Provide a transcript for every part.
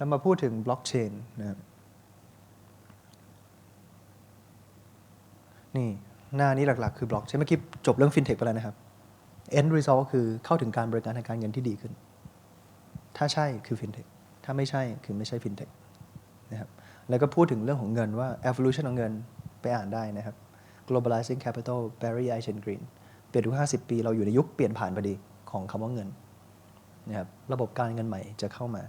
แล้วมาพูดถึงบล็อกเชนนะครับนี่หน้านี้หลักๆ คือบล็อกเชนเมื่อกี้จบเรื่องฟินเทคไปแล้วนะครับ end result คือเข้าถึงการบริการทางการเงินที่ดีขึ้น ถ้าใช่คือฟินเทคถ้าไม่ใช่คือไม่ใช่ฟินเทคนะครับแล้วก็พูดถึงเรื่องของเงินว่า evolution ของเงินไปอ่านได้นะครับ globalizing capital Barry Eichengreen เปลี่ยนทุก 50 ปี เราอยู่ในยุคเปลี่ยนผ่านพอดีของคำว่าเงินนะครับระบบการเงินใหม่จะเข้ามา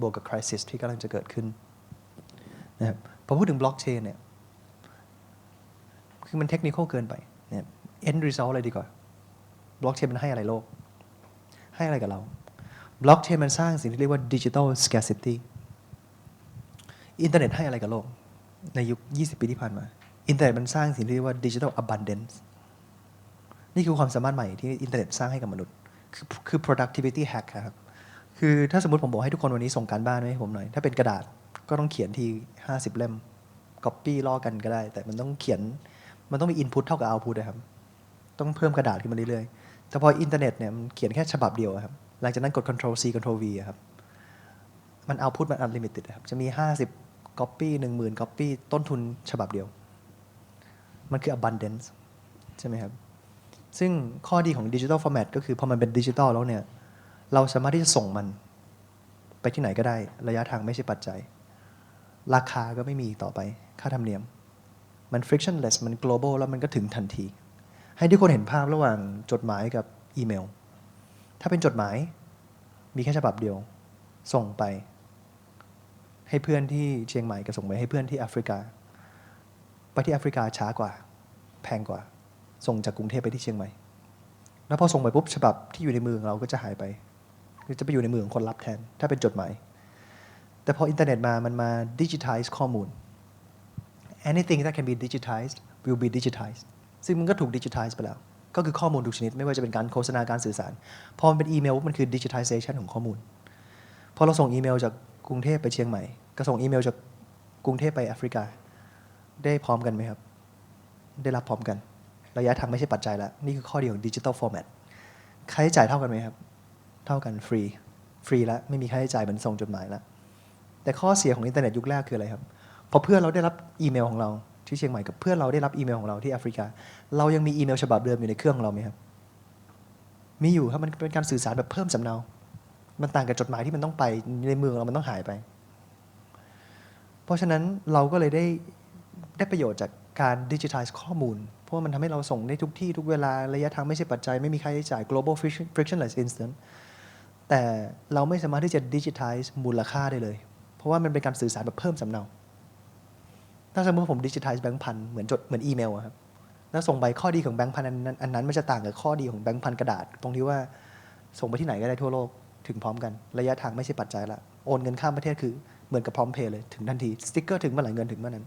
บวกกับ crisis ที่กำลังจะเกิดขึ้นนะครับพอพูดถึงบล็อกเชนเนี่ยคือมันเทคนิคเกินไปเนี่ย end result เลยดีกว่าบล็อกเชนมันให้อะไรโลก ให้อะไรกับเราบล็อกเชนมันสร้างสิ่งที่เรียกว่าดิจิทัล scarcity อินเทอร์เน็ตให้อะไรกับโลก ในยุค 20 ปีที่ผ่านมา อินเทอร์เน็ตมันสร้างสิ่งที่เรียกว่าดิจิทัล abundance นี่คือความสามารถใหม่ที่อินเทอร์เน็ตสร้างให้กับมนุษย์ คือคือ productivity hack ครับ คือถ้าสมมติผมบอกให้ทุกคนวันนี้ส่งการบ้านมาให้ผมหน่อย ถ้าเป็นกระดาษก็ต้องเขียนที 50 เล่ม copy ล่อกันก็ได้ แต่มันต้องเขียนมันต้องมี input เท่ากับ output นะครับ ต้องเพิ่มกระดาษขึ้นมาเรื่อยๆ แต่พออินเทอร์เน็ตเนี่ยมันเขียนแค่ฉบับเดียวครับ หลังจากนั้นกด control C control V ครับ มัน output มัน unlimited ครับ จะมี 50 copy 10,000 copy ต้นทุนฉบับเดียว มันคือ abundance ใช่ไหมครับ ซึ่งข้อดีของดิจิ t a ลฟอร์แมตก็คือพอมันเป็นดิจิ t a ลแล้วเนี่ย เราสามารถที่จะส่งมันไปที่ไหนก็ได้ ระยะทางไม่ใช่ปัจจัย ราคาก็ไม่มีต่อไป ค่าธรรมเนียม มัน frictionless มัน global แล้วมันก็ถึงทันที ให้ทุกคนเห็นภาพระหว่างจดหมายกับอีเมล ถ้าเป็นจดหมาย มีแค่ฉบับเดียว ส่งไป ให้เพื่อนที่เชียงใหม่กับส่งไปให้เพื่อนที่แอฟริกา ไปที่แอฟริกาช้ากว่า แพงกว่า ส่งจากกรุงเทพไปที่เชียงใหม่ แล้วพอส่งไปปุ๊บฉบับที่อยู่ในมือของเราก็จะหายไป คือจะไปอยู่ในมือของคนรับแทน ถ้าเป็นจดหมาย แต่พออินเทอร์เน็ตมามันมาดิจิทัลข้อมูล anything that can be digitized will be digitized ซึ่งมันก็ถูกดิจิทัลไปแล้ว ก็คือข้อมูลทุกชนิด ไม่ว่าจะเป็นการโฆษณาการสื่อสาร พอมันเป็นอีเมลมันคือ digitization ของข้อมูล พอเราส่งอีเมลจากกรุงเทพไปเชียงใหม่ ก็ส่งอีเมลจากกรุงเทพไปแอฟริกา ได้พร้อมกันไหมครับ ได้รับพร้อมกัน ระยะทางไม่ใช่ปัจจัยแล้วนี่คือข้อดีของดิจิ t a ลฟอร์แมตค่าใช้จ่ายเท่ากันไหมครับ เท่ากันฟรี ฟรีแล้วไม่มีค่าใช้จ่ายเหมือนส่งจดหมายแล้ว แต่ข้อเสียของอินเทอร์เน็ตยุคแรกคืออะไรครับพอเพื่อนเราได้รับอีเมลของเราที่เชียงใหม่กับเพื่อนเราได้รับอีเมลของเราที่แอฟริกา เรายังมีอีเมลฉบับเดิมอยู่ในเครื่องของเราไหมครับมีอยู่ครับมันเป็นการสื่อสารแบบเพิ่มสำเนา มันต่างกับจดหมายที่มันต้องไปในเมือเรามันต้องหายไป เพราะฉะนั้นเราก็เลยได้ได้ประโยชน์จากการดิจิทัลข้อมูล เพราะมันทำให้เราส่งได้ทุกที่ทุกเวลาระยะทางไม่ใช่ปัจจัย ไม่มีค่าใช้จ่าย global friction- frictionless instant แต่เราไม่สามารถที่จะดิจิทัลมูลค่าได้เลย เพราะว่ามันเป็นการสื่อสารแบบเพิ่มสำเนา ถ้าสมมติผมดิจิทัลแบงค์พันเหมือนจดเหมือนอีเมลอะครับ แล้วส่งไปข้อดีของแบงค์พันอันนั้นอันนั้นมันจะต่างกับข้อดีของแบงค์พันกระดาษ ตรงที่ว่าส่งไปที่ไหนก็ได้ทั่วโลกถึงพร้อมกัน ระยะทางไม่ใช่ปัจจัยละ โอนเงินข้ามประเทศคือเหมือนกับพร้อมเพย์เลยถึงทันที สติ๊กเกอร์ถึงเมื่อไหร่เงินถึงเมื่อนั้น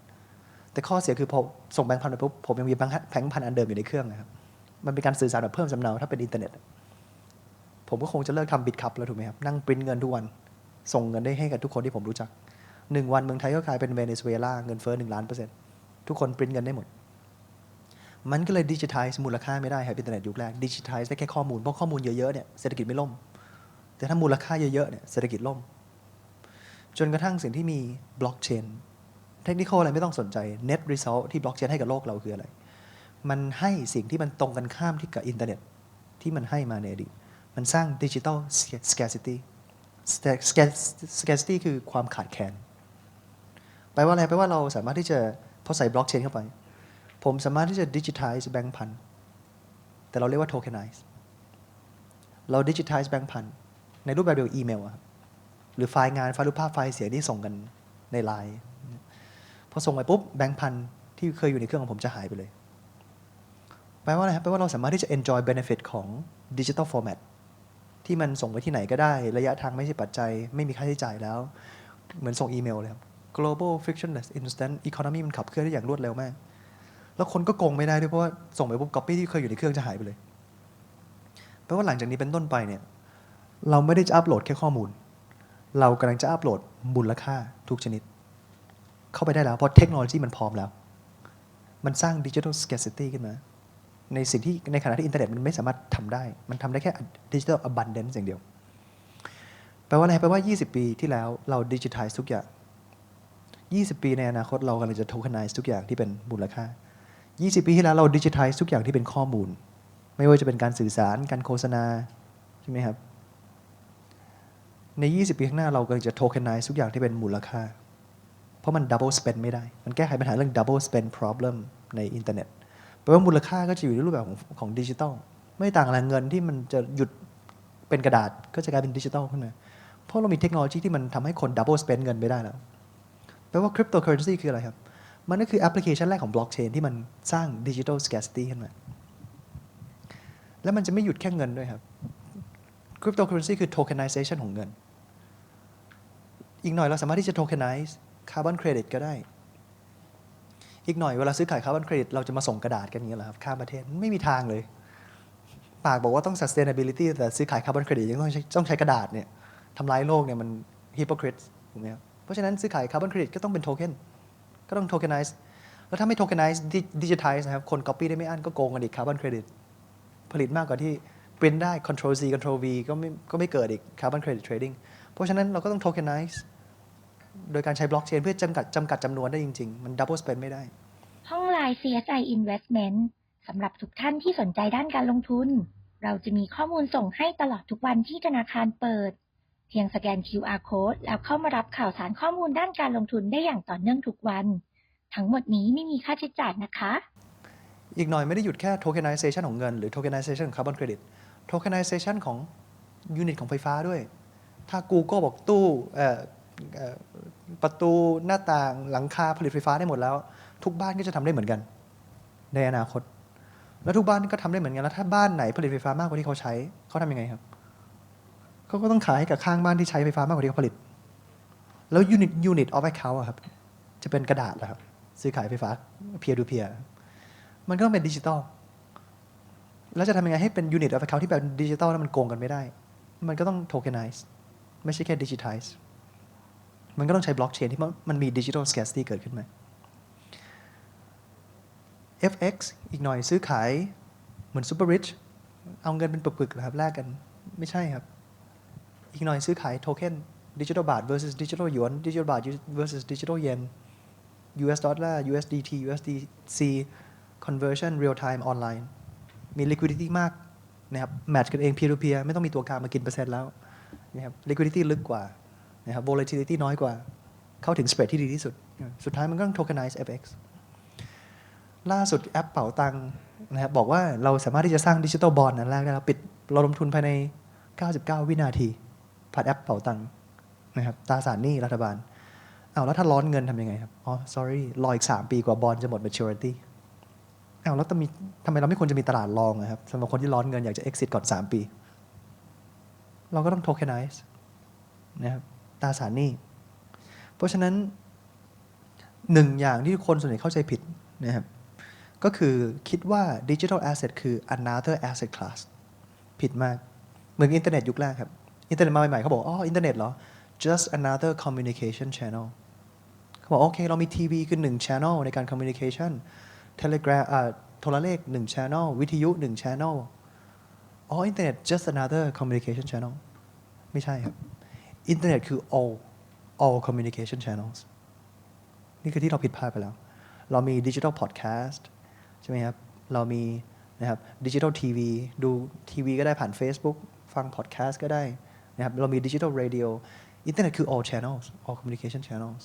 แต่ข้อเสียคือพอส่งแบงค์พันไปปุ๊บผมยังมีแบงค์แบงค์พันอันเดิมอยู่ในเครื่องนะครับ มันเป็นการสื่อสารแบบเพิ่มสำเนาถ้าเป็นอินเทอร์เน็ต ผมก็คงจะเลิกทำบิตคัพแล้วถูกไหมครับ นั่งปริ้นเงินทุกวัน ส่งเงินได้ให้กับทุกคนที่ผมรู้จักหนึ่งวันเมืองไทยก็กลายเป็นเวเนซุเอลาเงินเฟ้อหนึ่งล้านเปอร์เซ็นต์ทุกคนปริ้นเงินได้หมด มันก็เลยดิจิทัลมูลค่าไม่ได้ครับอินเทอร์เน็ตยุคแรกดิจิทัลได้แค่ข้อมูลเพราะข้อมูลเยอะๆเนี่ยเศรษฐกิจไม่ล่ม แต่ถ้ามูลค่าเยอะๆเนี่ยเศรษฐกิจล่ม จนกระทั่งสิ่งที่มีบล็อกเชนเทคนิคอะไรไม่ต้องสนใจ net result ที่บล็อกเชนให้กับโลกเราคืออะไรมันให้สิ่งที่มันตรงกันข้ามที่กับอินเทอร์เน็ตที่มันให้มาในอดีต มันสร้างดิจิทัล scarcity scarcity คือความขาดแคลนแปลว่าอะไรแปลว่าเราสามารถที่จะพอใส่บล็อกเชนเข้าไป ผมสามารถที่จะดิจิทัลแบงค์พันแต่เราเรียกว่า tokenize เราดิจิทัลแบงค์พันในรูปแบบเดียวอีเมลอะครับหรือไฟล์งานไฟล์รูปภาพไฟล์เสียงที่ส่งกันในไลน์พอส่งไปปุ๊บแบงค์พันที่เคยอยู่ในเครื่องของผมจะหายไปเลย แปลว่าอะไรครับแปลว่าเราสามารถที่จะ enjoy benefit ของดิจิ ที่มันส่งไปที่ไหนก็ได้ ระยะทางไม่ใช่ปัจจัย ไม่มีค่าใช้จ่ายแล้ว เหมือนส่งอีเมลเลยครับ global frictionless instant economy มันขับเคลื่อนได้อย่างรวดเร็วมาก แล้วคนก็โกงไม่ได้ด้วยเพราะว่าส่งไปปุ๊บ copy ที่เคยอยู่ในเครื่องจะหายไปเลยแปลว่าหลังจากนี้เป็นต้นไปเนี่ยเราไม่ได้จะอัปโหลดแค่ข้อมูล เรากำลังจะอัปโหลดมูลค่าทุกชนิด เข้าไปได้แล้วเพราะเทคโนโลยีมันพร้อมแล้ว มันสร้างดิจิทัล scarcity ขึ้นมา ในสิ่งที่ในขณะที่อินเทอร์เน็ตมันไม่สามารถทำได้ มันทำได้แค่ดิจิทัล abundance อย่างเดียว แปลว่าอะไร แปลว่า 20 ปีที่แล้วเราดิจิทัลทุกอย่าง 20 ปีในอนาคตเรากำลังจะโทเคนไนซ์ทุกอย่างที่เป็นมูลค่า 20 ปีที่แล้วเราดิจิทัลทุกอย่างที่เป็นข้อมูล ไม่ว่าจะเป็นการสื่อสาร การโฆษณา ใช่ไหมครับ ใน 20 ปีข้างหน้าเรากำลังจะโทเคนไนซ์ทุกอย่างที่เป็นมูลค่า เพราะมัน double spend ไม่ได้ มันแก้ไขปัญหาเรื่อง double spend problem ในอินเทอร์เน็ต แปลว่ามูลค่าก็จะอยู่ในรูปแบบของของดิจิทัลไม่ต่างอะไรเงินที่มันจะหยุดเป็นกระดาษก็จะกลายเป็นดิจิทัลขึ้นมาเพราะเรามีเทคโนโลยีที่มันทำให้คน double spend เงินไม่ได้แล้ว แปลว่า cryptocurrency คืออะไรครับ มันก็คือแอปพลิเคชันแรกของบล็อกเชนที่มันสร้าง digital scarcity ขึ้นมา แล้วมันจะไม่หยุดแค่เงินด้วยครับ cryptocurrency คือ tokenization ของเงิน อีกหน่อยเราสามารถที่จะ tokenize carbon credit ก็ได้ อีกหน่อยเวลาซื้อขาย carbon credit เราจะมาส่งกระดาษกันอย่างนี้เหรอครับข้ามประเทศไม่มีทางเลย ปากบอกว่าต้อง sustainability แต่ซื้อขาย carbon credit ยังต้องใช้ต้องใช้กระดาษเนี่ยทำลายโลกเนี่ยมัน hypocrite ถูกไหมครับเพราะฉะนั้นซื้อขาย carbon credit ก็ต้องเป็นโทเค็นก็ต้อง tokenize แล้วถ้าไม่ tokenize di- digitize นะครับคน copy ได้ไม่อั้นก็โกงกันอีก carbon credit ผลิตมากกว่าที่ print ได้ control C control V ก็ไม่ก็ไม่เกิดอีก carbon credit trading เพราะฉะนั้นเราก็ต้อง tokenize โดยการใช้ blockchain เพื่อจำกัดจำกัดจำนวนได้จริง ๆ มัน double spend ไม่ได้ ห้องไลน์ CSI Investment สำหรับทุกท่านที่สนใจด้านการลงทุน เราจะมีข้อมูลส่งให้ตลอดทุกวันที่ธนาคารเปิด เพียงสแกน QR code แล้วเข้ามารับข่าวสารข้อมูลด้านการลงทุนได้อย่างต่อเนื่องทุกวัน ทั้งหมดนี้ไม่มีค่าใช้จ่ายนะคะ อีกหน่อยไม่ได้หยุดแค่ tokenization ของเงินหรือ tokenization ของ carbon credit tokenization ของยูนิตของไฟฟ้าด้วย ถ้า Google บอกตู้เอ่อเอ่อ ประตูหน้าต่างหลังคาผลิตไฟฟ้าได้หมดแล้ว ทุกบ้านก็จะทำได้เหมือนกัน ในอนาคต แล้วทุกบ้านก็ทำได้เหมือนกันแล้วถ้าบ้านไหนผลิตไฟฟ้ามากกว่าที่เขาใช้เขาทำยังไงครับเขาก็ต้องขายให้กับข้างบ้านที่ใช้ไฟฟ้ามากกว่าที่เขาผลิต แล้ว unit unit of account อะครับ จะเป็นกระดาษเหรอครับซื้อขายไฟฟ้า peer to peer มันก็ต้องเป็นดิจิตอลแล้วจะทำยังไงให้เป็น unit of account ที่แบบดิจิตอลแล้วมันโกงกันไม่ได้ มันก็ต้อง tokenize ไม่ใช่แค่ digitize มันก็ต้องใช้บล็อกเชนที่มันมันมี digital scarcity เกิดขึ้นไหม FX อีกหน่อยซื้อขายเหมือน super rich เอาเงินเป็นปึกๆครับแลกกันไม่ใช่ครับ อีกหน่อยซื้อขายโทเค็นดิจิทัลบาท versus ดิจิทัลหยวนดิจิทัลบาท versus ดิจิทัลเยน US dollar USDT USDC conversion real time online มี liquidity มากนะครับ match กันเอง peer to peer ไม่ต้องมีตัวกลางมากินเปอร์เซ็นต์แล้วนะครับ liquidity ลึกกว่า นะครับ volatility น้อยกว่า เข้าถึง spread ที่ดีที่สุด สุดท้ายมันก็ต้อง tokenize FX ล่าสุดแอปเป๋าตังนะครับบอกว่าเราสามารถที่จะสร้างดิจิทัลบอลนั้นแรกได้แล้วปิดเราลงทุนภายใน 99 วินาที ผ่านแอปเป๋าตังนะครับตราสารหนี้รัฐบาลเอาแล้วถ้าร้อนเงินทำยังไงครับ อ๋อ sorry รออีก 3 ปีกว่าบอลจะหมด maturity เอาแล้วต้องมีทำไมเราไม่ควรจะมีตลาดรองนะครับสำหรับคนที่ร้อนเงินอยากจะ exit ก่อน 3 ปี เราก็ต้อง tokenize นะครับ ตราสารหนี้ เพราะฉะนั้นหนึ่งอย่างที่คนส่วนใหญ่เข้าใจผิดนะครับก็คือคิดว่า digital asset คือ another asset class ผิดมาก เหมือนอินเทอร์เน็ตยุคแรกครับ อินเทอร์เน็ตมาใหม่ๆเขาบอก อ๋อ อินเทอร์เน็ตเหรอ just another communication channel เขาบอก โอเค เรามีทีวีคือหนึ่ง channel ในการ communication telegram อ่าโทรเลขหนึ่ง channel วิทยุหนึ่ง channel อ๋อ อินเทอร์เน็ต just another communication channel ไม่ใช่ครับ อินเทอร์เน็ตคือ all all communication channels นี่คือที่เราผิดพลาดไปแล้ว เรามีดิจิทัลพอดแคสต์ใช่ไหมครับ เรามีนะครับดิจิทัลทีวีดูทีวีก็ได้ผ่าน Facebook ฟังพอดแคสต์ก็ได้นะครับ เรามีดิจิทัล radio อินเทอร์เน็ตคือ all channels all communication channels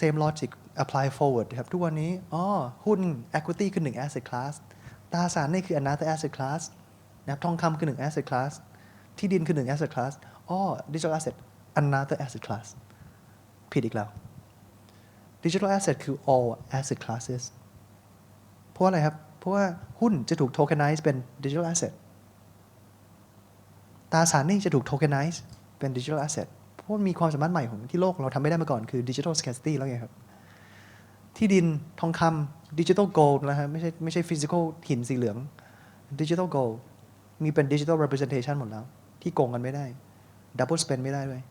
same logic apply forward ครับ ทุกวันนี้ อ๋อ หุ้น equity คือ1 asset class ตราสารนี่คือ another asset class นะครับทองคำคือ1 asset class ที่ดินคือ1 asset class อ๋อ digital asset another asset class ผิดอีกแล้ว digital asset คือ all asset classes เพราะอะไรครับ เพราะว่าหุ้นจะถูก tokenize เป็น digital asset ตราสารหนี้จะถูก tokenize เป็น digital asset เพราะมันมีความสามารถใหม่ของที่โลกเราทำไม่ได้มาก่อนคือ digital scarcity แล้วไงครับ ที่ดินทองคำ digital gold นะฮะไม่ใช่ไม่ใช่ physical หินสีเหลือง digital gold มีเป็น digital representation หมดแล้ว ที่โกงกันไม่ได้ double spend ไม่ได้ด้วย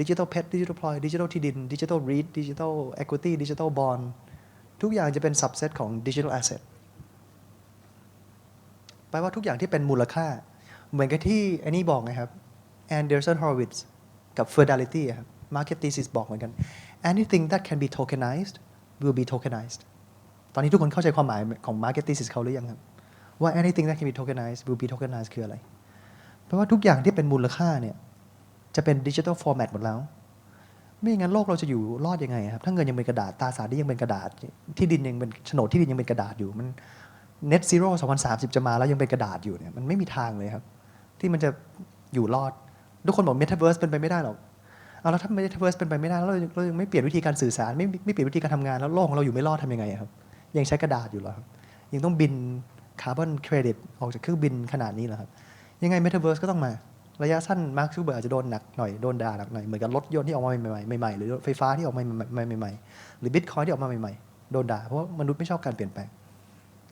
ดิจิทัลเพชรดิจิทัลพลอยดิจิทัลที่ดินดิจิทัลรีดดิจิทัลเอควิตี้ดิจิทัลบอลทุกอย่างจะเป็น subset ของดิจิทัลแอสเซทแปลว่าทุกอย่างที่เป็นมูลค่า เหมือนกับที่อันนี้บอกไงครับ Anderson Horowitz กับ Fidelity อะครับ Market Thesis บอกเหมือนกัน anything that can be tokenized will be tokenized ตอนนี้ทุกคนเข้าใจความหมายของ Market Thesis เขาหรือยังครับ ว่า anything that can be tokenized will be tokenized คืออะไร เพราะว่าทุกอย่างที่เป็นมูลค่าเนี่ย จะเป็นดิจิทัลฟอร์แมตหมดแล้ว ไม่อย่างนั้นโลกเราจะอยู่รอดยังไงครับ ถ้าเงินยังเป็นกระดาษตาสารที่ยังเป็นกระดาษ ที่ดินยังเป็นโฉนดที่ดินยังเป็นกระดาษอยู่ มัน net zero 2030จะมาแล้วยังเป็นกระดาษอยู่เนี่ย มันไม่มีทางเลยครับ ที่มันจะอยู่รอด ทุกคนบอก metaverse เป็นไปไม่ได้หรอก เอาแล้วถ้า metaverse เป็นไปไม่ได้แล้วเราเรายังไม่เปลี่ยนวิธีการสื่อสาร ไม่ไม่เปลี่ยนวิธีการทำงานแล้วโลกของเราอยู่ไม่รอดทำยังไงครับ ยังใช้กระดาษอยู่เหรอครับ ยังต้องบินคาร์บอนเครดิตออกจากเครื่องบินขนาดนี้เหรอครับ ยังไง metaverse ก็ต้องมา ระยะสั้นมาร์คซูเบอร์อาจจะโดนหนักหน่อยโดนด่าหนักหน่อยเหมือนกับรถยนต์ที่ออกมาใหม่ๆใหม่ๆหรือไฟฟ้าที่ออกมาใหม่ๆหรือบิตคอยที่ออกมาใหม่ๆโดนด่าเพราะมนุษย์ไม่ชอบการเปลี่ยนแปลง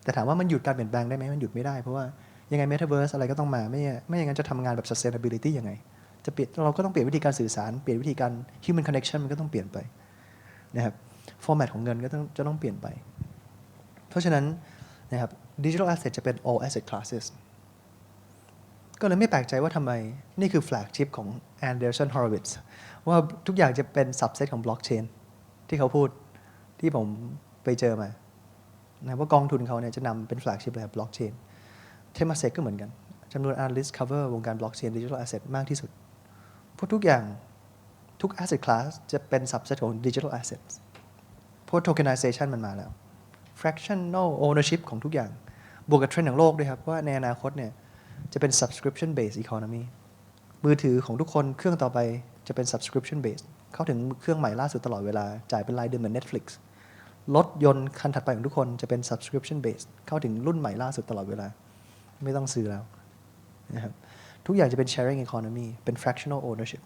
แต่ถามว่ามันหยุดการเปลี่ยนแปลงได้ไหมมันหยุดไม่ได้เพราะว่ายังไง metaverse อะไรก็ต้องมาไม่ไม่อย่างนั้นจะทำงานแบบ sustainability ยังไง จะเปลี่ยนเราก็ต้องเปลี่ยนวิธีการสื่อสารเปลี่ยนวิธีการ human connection มันก็ต้องเปลี่ยนไปนะครับ format ของเงินก็ต้องจะต้องเปลี่ยนไป เพราะฉะนั้นนะครับ digital asset จะเป็น all asset classes ก็เลยไม่แปลกใจว่าทำไม นี่คือ flagship ของ Anderson Horowitz ว่าทุกอย่างจะเป็น subset ของ blockchain ที่เขาพูดที่ผมไปเจอมานะว่ากองทุนเขาเนี่ยจะนำเป็น flagship เลย blockchain เทม a เซกก็เหมือนกันจำนวน analyst cover วงการ blockchain digital asset มากที่สุด เพราะทุกอย่างทุก asset class จะเป็น subset ของ digital assets เพราะ tokenization มันมาแล้ว fractional ownership ของทุกอย่าง บวกกับเทรนด์ของโลกด้วยครับ ว่าในอนาคตเนี่ย จะเป็น subscription based economy มือถือของทุกคนเครื่องต่อไปจะเป็น subscription based เข้าถึงเครื่องใหม่ล่าสุดตลอดเวลา จ่ายเป็นรายเดือนเหมือน Netflix รถยนต์คันถัดไปของทุกคนจะเป็น subscription based เข้าถึงรุ่นใหม่ล่าสุดตลอดเวลา ไม่ต้องซื้อแล้วนะครับทุกอย่างจะเป็น sharing economy เป็น fractional ownership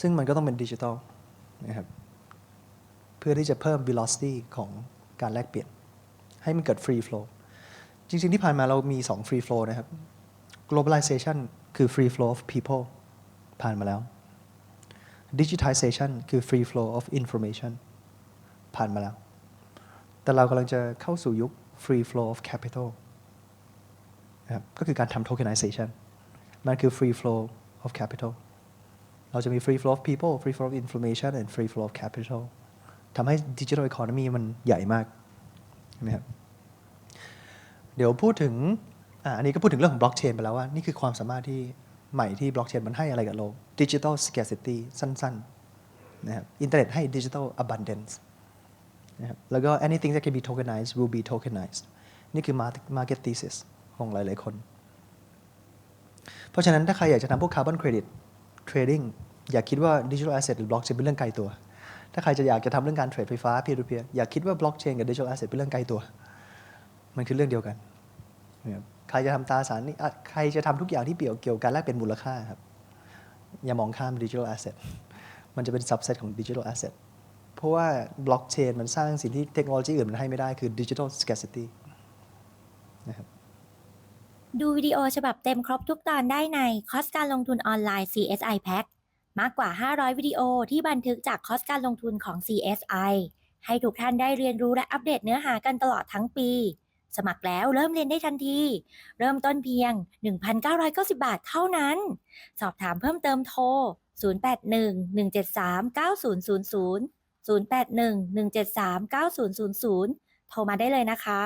ซึ่งมันก็ต้องเป็นดิจิทัลนะครับเพื่อที่จะเพิ่ม velocity ของการแลกเปลี่ยน ให้มันเกิด free flow จริง ๆ ที่ผ่านมาเรามี 2 free flow นะครับ globalization คือ free flow of people ผ่านมาแล้ว digitization คือ free flow of information ผ่านมาแล้ว แต่เรากำลังจะเข้าสู่ยุค free flow of capital นะครับก็คือการทำ tokenization มันคือ free flow of capital เราจะมี free flow of people free flow of information and free flow of capital ทำให้ digital economy มันใหญ่มากนะครับ เดี๋ยวพูดถึงอ่าอันนี้ก็พูดถึงเรื่องของบล็อกเชนไปแล้วว่า นี่คือความสามารถที่ใหม่ที่บล็อกเชนมันให้อะไรกับโลก digital scarcity สั้นๆนะครับอินเทอร์เน็ตให้ digital abundance นะครับแล้วก็ anything that can be tokenized will be tokenized นี่คือ market thesis ของหลายๆคน เพราะฉะนั้นถ้าใครอยากจะทำพวก carbon credit trading อย่าคิดว่า digital asset หรือ blockchain เป็นเรื่องไกลตัว ถ้าใครจะอยากจะทำเรื่องการเทรดไฟฟ้า peer to peer อย่าคิดว่า blockchain กับ digital asset เป็นเรื่องไกลตัว มันคือเรื่องเดียวกันนะครับใครจะทำตราสารหนี้อะใครจะทำทุกอย่างที่เกี่ยวเกี่ยวกับการแลกเป็นมูลค่าครับ อย่ามองข้าม digital asset มันจะเป็น subset ของ digital asset เพราะว่า blockchain มันสร้างสิ่งที่เทคโนโลยีอื่นมันให้ไม่ได้คือ digital scarcity นะครับดูวิดีโอฉบับเต็มครบทุกตอนได้ในคอร์สการลงทุนออนไลน์ CSI Pack มากกว่า 500 วิดีโอที่บันทึกจากคอร์สการลงทุนของ CSI ให้ทุกท่านได้เรียนรู้และอัปเดตเนื้อหากันตลอดทั้งปี สมัครแล้วเริ่มเรียนได้ทันที เริ่มต้นเพียง 1,990 บาทเท่านั้น สอบถามเพิ่มเติมโทร 081-173-9000 081-173-9000 โทรมาได้เลยนะคะ